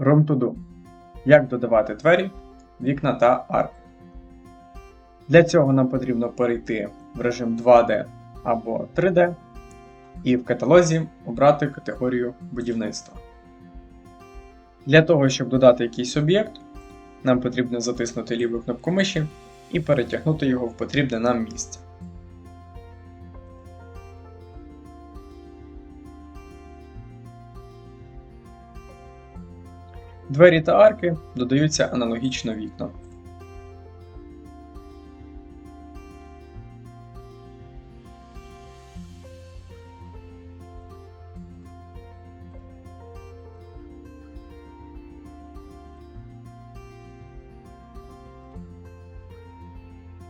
Room to do. Як додавати двері, вікна та арки. Для цього нам потрібно перейти в режим 2D або 3D і в каталозі обрати категорію будівництва. Для того, щоб додати якийсь об'єкт, нам потрібно затиснути ліву кнопку миші і перетягнути його в потрібне нам місце. Двері та арки додаються аналогічно вікнам.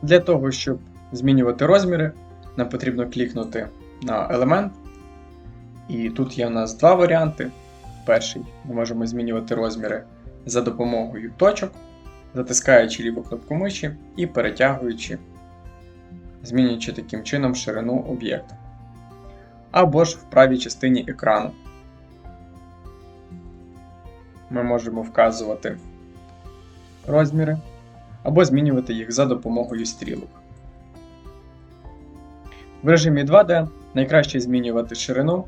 Для того, щоб змінювати розміри, нам потрібно клікнути на елемент. І тут є у нас два варіанти. Перший ми можемо змінювати розміри за допомогою точок, затискаючи ліву кнопку миші і перетягуючи, змінюючи таким чином ширину об'єкта. Або ж в правій частині екрану. Ми можемо вказувати розміри або змінювати їх за допомогою стрілок. В режимі 2D найкраще змінювати ширину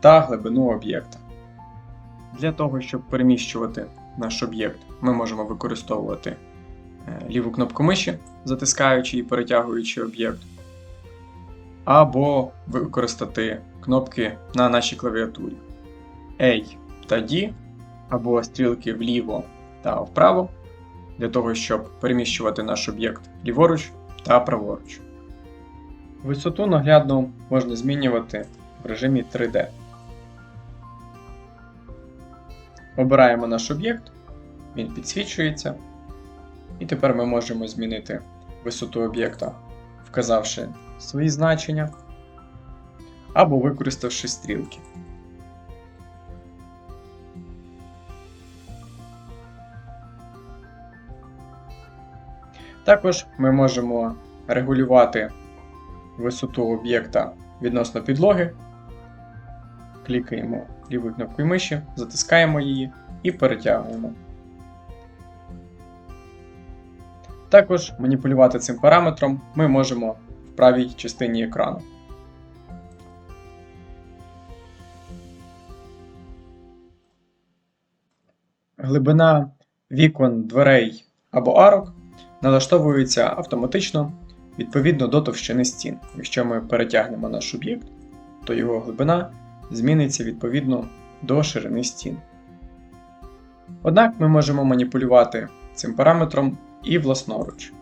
та глибину об'єкта. Для того, щоб переміщувати наш об'єкт, ми можемо використовувати е, ліву кнопку миші, затискаючи і перетягуючи об'єкт, або використати кнопки на нашій клавіатурі A та D, або стрілки вліво та вправо, для того, щоб переміщувати наш об'єкт ліворуч та праворуч. Висоту наглядно можна змінювати в режимі 3D. Обираємо наш об'єкт, він підсвічується. І тепер ми можемо змінити висоту об'єкта, вказавши свої значення або використавши стрілки. Також ми можемо регулювати висоту об'єкта відносно підлоги. Клікаємо лівою кнопкою миші, затискаємо її і перетягуємо. Також маніпулювати цим параметром ми можемо в правій частині екрану. Глибина вікон, дверей або арок налаштовується автоматично відповідно до товщини стін. Якщо ми перетягнемо наш об'єкт, то його глибина зміниться відповідно до ширини стін. Однак ми можемо маніпулювати цим параметром і власноруч.